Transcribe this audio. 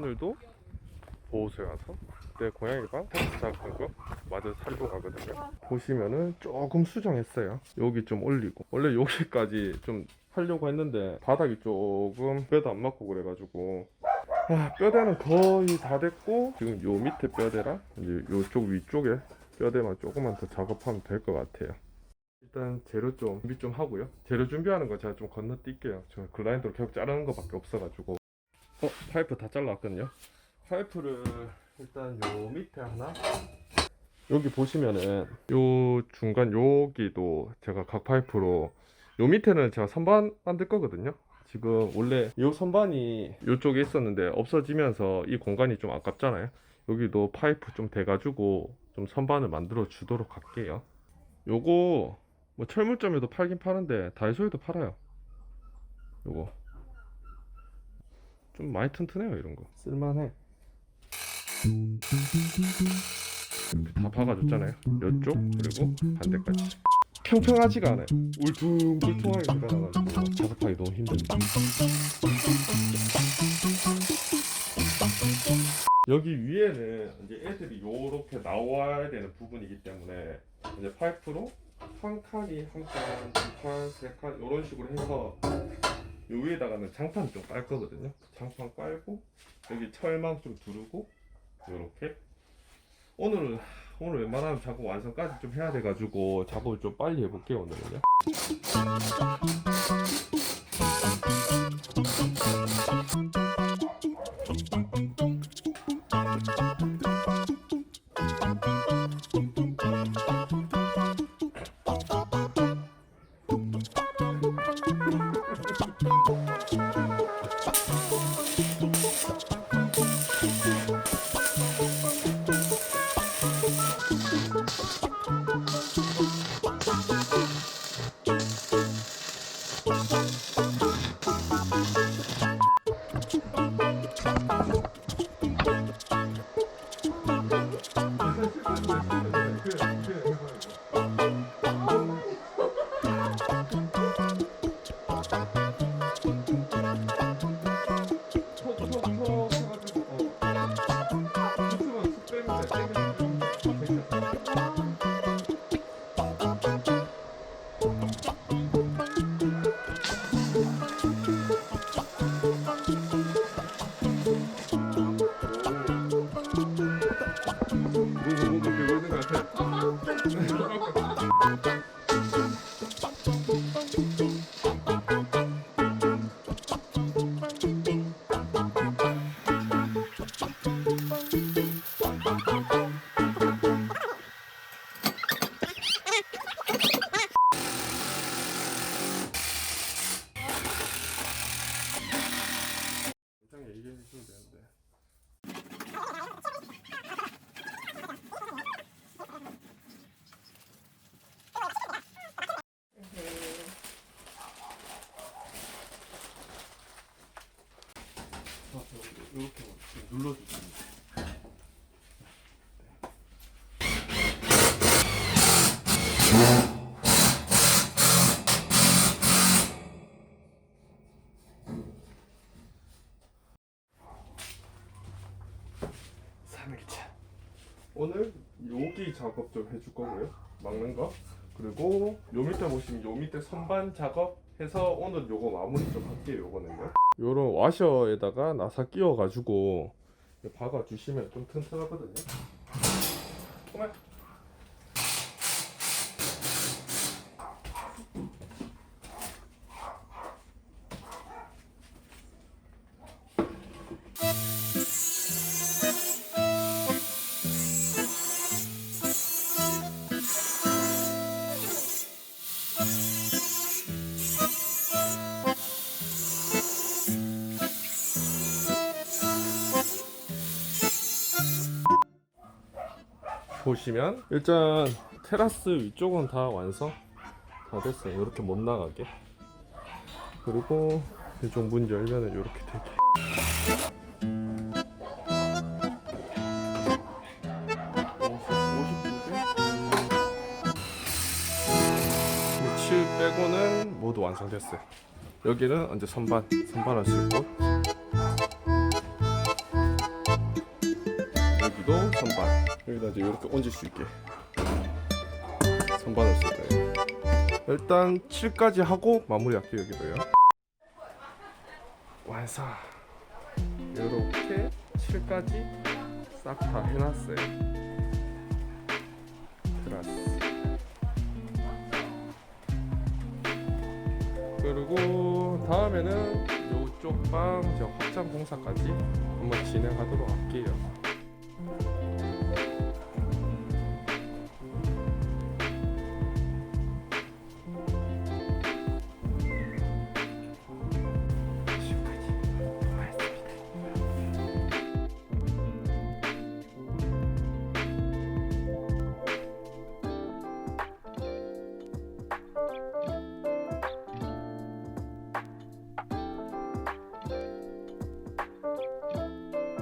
오늘도 보호소에 와서 내 고양이 방 작업한 거 마저 살고 가거든요. 보시면은 조금 수정했어요. 여기 좀 올리고 원래 여기까지 좀 하려고 했는데 바닥이 조금 뼈도 안 맞고 그래가지고 아, 뼈대는 거의 다 됐고 지금 요 밑에 뼈대랑 이제 요쪽 위쪽에 뼈대만 조금만 더 작업하면 될 것 같아요. 일단 재료 좀 준비 좀 하고요. 재료 준비하는 거 제가 좀 건너뛸게요. 저 글라인더로 계속 자르는 거밖에 없어가지고. 어 파이프 다 잘라왔거든요. 파이프를 일단 요 밑에 하나. 여기 보시면은 요 중간 여기도 제가 각 파이프로 요 밑에는 제가 선반 만들 거거든요. 지금 원래 요 선반이 요쪽에 있었는데 없어지면서 이 공간이 좀 아깝잖아요. 여기도 파이프 좀 대가지고 좀 선반을 만들어 주도록 할게요. 요거 뭐 철물점에도 팔긴 파는데 다이소에도 팔아요. 요거 좀 많이 튼튼해요 이런 거 쓸만해. 이렇게 다 박아줬잖아요. 이쪽 그리고 반대까지. 평평하지가 않아요. 울퉁불퉁하게 들어가가지고 작업하기 너무 힘듭니다. 여기 위에는 이제 애들이 요렇게 나와야 되는 부분이기 때문에 이제 파이프로 한 칸이 한 칸, 두 칸, 세 칸 이런 식으로 해서 요 위에다가는 장판 좀 깔 거거든요. 장판 깔고 여기 철망 좀 두르고 요렇게 오늘은 오늘 웬만하면 작업 완성까지 좀 해야 돼가지고 작업을 좀 빨리 해볼게요 오늘은요. キュッキュッキュッキュッ。Tchau. 이렇게 삼일차. 오늘 여기 작업 좀 해줄 거고요. 막는 거. 그리고 요 밑에 보시면 요 밑에 선반 작업 해서 오늘 요거 마무리 좀 할게요 요거는요. 요런 와셔에다가 나사 끼워 가지고 박아 주시면 좀 튼튼하거든요. 정말 보시면 일단 테라스 위쪽은 다 완성 다 됐어요. 이렇게 못 나가게. 그리고 이쪽 문 열면은 이렇게 되게. 칠 빼고는 모두 완성됐어요. 여기는 이제 선반 선반을 쓸곳 여기도 선반. 여기다 이제 이렇게 얹을 수 있게. 선반을 쓸 거예요. 일단 7까지 하고 마무리할게요 여기도요. 완성 이렇게 7까지 싹 다 해놨어요. 테라스 그리고 다음에는 요쪽 방저 확장 공사까지 한번 진행하도록 할게요